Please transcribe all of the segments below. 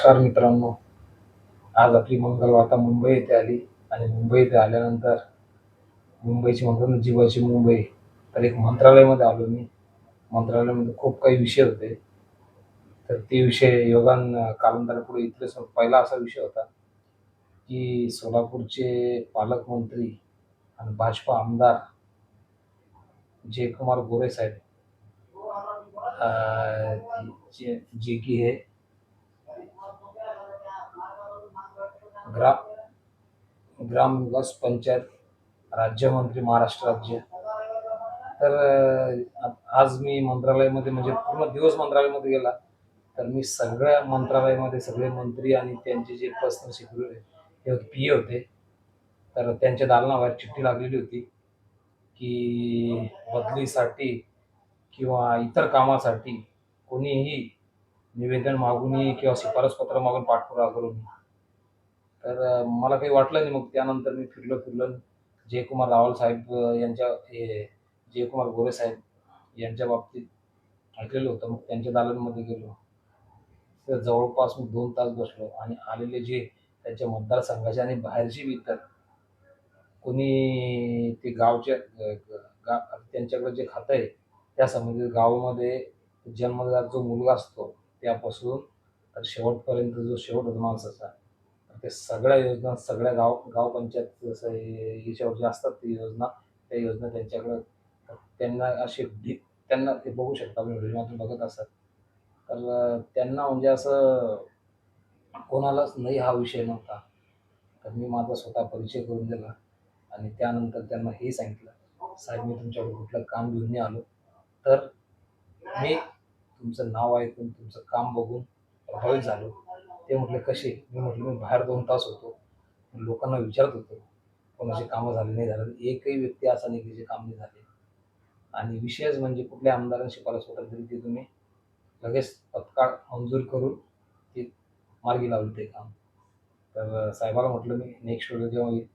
नमस्कार मित्रांनो. आज आपली मंगलवार्ता मुंबई येथे आली आणि मुंबई येथे आल्यानंतर मुंबईची म्हणतो ना जीवाची मुंबई. तर एक मंत्रालयामध्ये आलो मी. मंत्रालयामध्ये खूप काही विषय होते. तर ते विषय योगान कालांतरापुढे इथले पहिला असा विषय होता की सोलापूरचे पालकमंत्री आणि भाजपा आमदार जयकुमार गोरे साहेब जे जे की हे ग्राम ग्राम विकास पंचायत राज्यमंत्री महाराष्ट्र राज्य. तर आज मी मंत्रालयामध्ये म्हणजे पूर्ण दिवस मंत्रालयामध्ये गेला तर मी सगळ्या मंत्रालयामध्ये सगळे मंत्री आणि त्यांचे जे पर्सनल सेक्युरिटी हे पी ए होते. तर त्यांच्या दालनावर चिठ्ठी लागलेली होती की बदलीसाठी किंवा इतर कामासाठी कोणीही निवेदन मागूनही किंवा शिफारस पत्र मागून पाठपुरावा करून तर मला काही वाटलं नाही मग त्यानंतर मी फिरलो फिरलो. जयकुमार रावल साहेब यांच्या हे जयकुमार गोरे साहेब यांच्या बाबतीत ऐकलेलं होतं. मग त्यांच्या दालनमध्ये गेलो. तर जवळपास मी दोन तास बसलो आणि आलेले जे त्यांच्या मतदारसंघाचे आणि बाहेरचे बी कोणी ते गावच्या गा त्यांच्याकडे जे खातं आहे त्या संबंधित गावामध्ये जन्मदार जो मुलगा असतो त्यापासून तर शेवटपर्यंत जो शेवट होतो माणसाचा ते सगळ्या योजना सगळ्या गाव गावपंचायत जसं याच्यावर जे असतात ती योजना त्या योजना त्यांच्याकडं त्यांना असे डीप त्यांना ते बघू शकता आपण बघत असतात तर त्यांना म्हणजे असं कोणालाच नाही हा विषय नव्हता. तर मी माझा स्वतः परिचय करून दिला आणि त्यानंतर त्यांना हे सांगितलं साहेब मी तुमच्याकडे कुठलं काम घेऊन आलो. तर मी तुमचं नाव ऐकून तुमचं काम बघून प्रभावित झालो. ते म्हटले कसे? मी म्हटलं मी बाहेर दोन तास होतो. लोकांना विचारत होतो. कोणाचे कामं झाले नाही झाले. एकही व्यक्ती असा नाही की जे काम नाही झाले. आणि विशेष म्हणजे कुठल्या आमदारांनी शिफारस पत्र दिली ते तुम्ही लगेच तत्काळ मंजूर करून ते मार्गी लावले ते काम. तर साहेबाला म्हटलं मी नेक्स्ट वेळेला जेव्हा येईल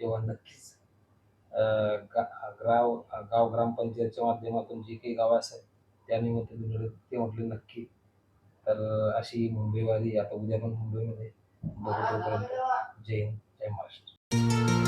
तेव्हा नक्कीच गा- गाव गाव ग्रामपंचायतच्या माध्यमातून जे काही गाव असेल त्या निमित्ताने ते म्हटले नक्की. तर अशी मुंबईवाली आता उद्या पण मुंबईमध्ये बघू तोपर्यंत. जय हिंद जय महाराष्ट्र.